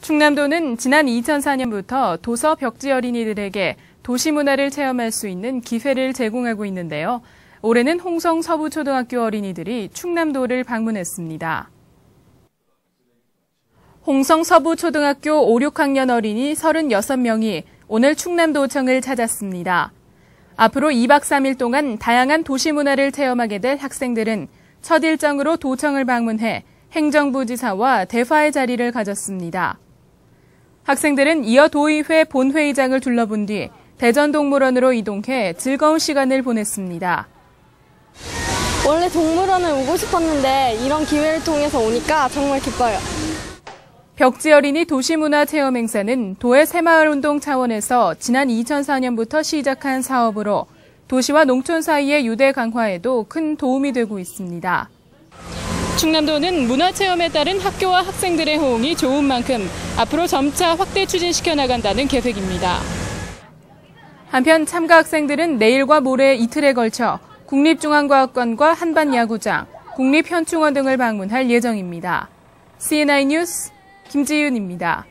충남도는 지난 2004년부터 도서 벽지 어린이들에게 도시 문화를 체험할 수 있는 기회를 제공하고 있는데요. 올해는 홍성 서부초등학교 어린이들이 충남도를 방문했습니다. 홍성 서부초등학교 5, 6학년 어린이 36명이 오늘 충남도청을 찾았습니다. 앞으로 2박 3일 동안 다양한 도시 문화를 체험하게 될 학생들은 첫 일정으로 도청을 방문해 행정부지사와 대화의 자리를 가졌습니다. 학생들은 이어 도의회 본회의장을 둘러본 뒤 대전동물원으로 이동해 즐거운 시간을 보냈습니다. 원래 동물원을 오고 싶었는데 이런 기회를 통해서 오니까 정말 기뻐요. 벽지 어린이 도시문화 체험 행사는 도의 새마을 운동 차원에서 지난 2004년부터 시작한 사업으로 도시와 농촌 사이의 유대 강화에도 큰 도움이 되고 있습니다. 충남도는 문화체험에 따른 학교와 학생들의 호응이 좋은 만큼 앞으로 점차 확대 추진시켜 나간다는 계획입니다. 한편 참가 학생들은 내일과 모레 이틀에 걸쳐 국립중앙과학관과 한반야구장, 국립현충원 등을 방문할 예정입니다. CNI 뉴스 김지윤입니다.